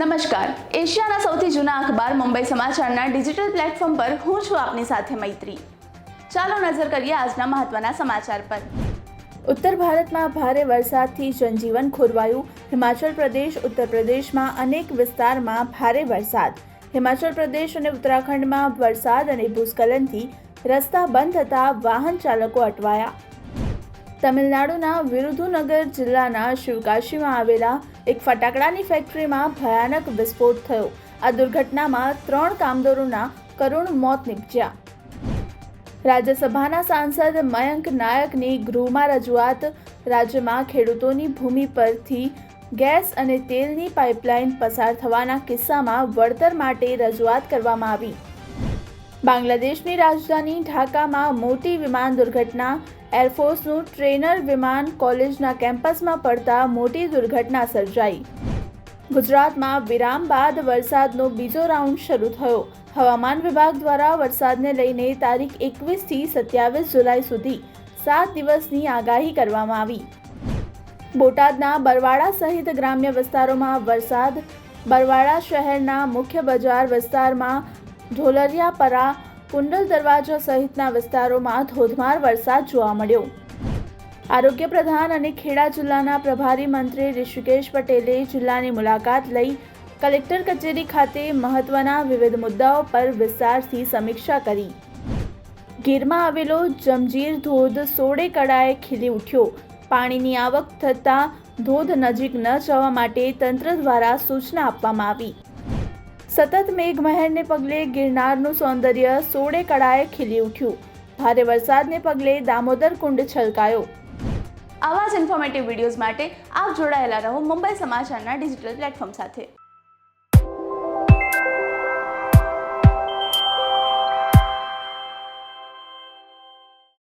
નમસ્કાર. એશિયાના સૌથી જૂના અખબાર મુંબઈ સમાચારના ડિજિટલ પ્લેટફોર્મ પર હું છું આપની સાથે મૈત્રી. ચાલો નજર કરીએ આજના મહત્વના સમાચાર પર. ઉત્તર ભારતમાં ભારે વરસાદથી જનજીવન ખોરવાયું. હિમાચલ પ્રદેશ, ઉત્તર પ્રદેશમાં અનેક વિસ્તારમાં ભારે વરસાદ. હિમાચલ પ્રદેશ અને ઉત્તરાખંડમાં વરસાદ અને ભૂસ્ખલનથી રસ્તા બંધ થતાં વાહન ચાલકો અટવાયા. તમિલનાડુના વિરુધુનગર જિલ્લાના શિવકાશીમાં આવેલા એક ફટાકડાની ફેક્ટરીમાં ભયાનક વિસ્ફોટ થયો. આ દુર્ઘટનામાં ત્રણ કામદારોના કરુણ મોત નીપજ્યા. રાજ્યસભાના સાંસદ મયંક નાયકની ગૃહમાં રજૂઆત, રાજ્યમાં ખેડૂતોની ભૂમિ પરથી ગેસ અને તેલની પાઇપલાઇન પસાર થવાના કિસ્સામાં વળતર માટે રજૂઆત કરવામાં આવી. બાંગ્લાદેશની રાજધાની ઢાકામાં મોટી વિમાન દુર્ઘટના એરફોર્સનું ટ્રેનર વિમાન કોલેજના કેમ્પસમાં પડતા મોટી દુર્ઘટના સર્જાઈ. ગુજરાતમાં વિરામ બાદ વરસાદનો બીજો રાઉન્ડ શરૂ થયો. હવામાન વિભાગ દ્વારા વરસાદને લઈને તારીખ એકવીસથી સત્યાવીસ જુલાઈ સુધી સાત દિવસની આગાહી કરવામાં આવી. બોટાદના બરવાડા સહિત ગ્રામ્ય વિસ્તારોમાં વરસાદ. બરવાડા શહેરના મુખ્ય બજાર વિસ્તારમાં ઢોલરિયાપરા કુંડલ દરવાજા સહિતના વિસ્તારોમાં ધોધમાર વરસાદ જોવા મળ્યો. આરોગ્ય પ્રધાન અને ખેડા જિલ્લાના પ્રભારી મંત્રી ઋષિકેશ પટેલે જિલ્લાની મુલાકાત લઈ કલેક્ટર કચેરી ખાતે મહત્વના વિવિધ મુદ્દાઓ પર વિસ્તારથી સમીક્ષા કરી. ગીરમાં આવેલો જમજીર ધોધ સોળે કળાએ ખીલી ઉઠ્યો. પાણીની આવક થતાં ધોધ નજીક ન જવા માટે તંત્ર દ્વારા સૂચના આપવામાં આવી. સતત મેઘમહેરને પગલે ગિરનારનું સૌંદર્ય સોળે કળાએ ખીલી ઉઠ્યું. ભારે વરસાદને પગલે દામોદર કુંડ છલકાયો. આવા જ ઇન્ફોર્મેટિવ વિડીયોઝ માટે આપ જોડાયેલા રહો મુંબઈ સમાચારના ડિજિટલ પ્લેટફોર્મ સાથે.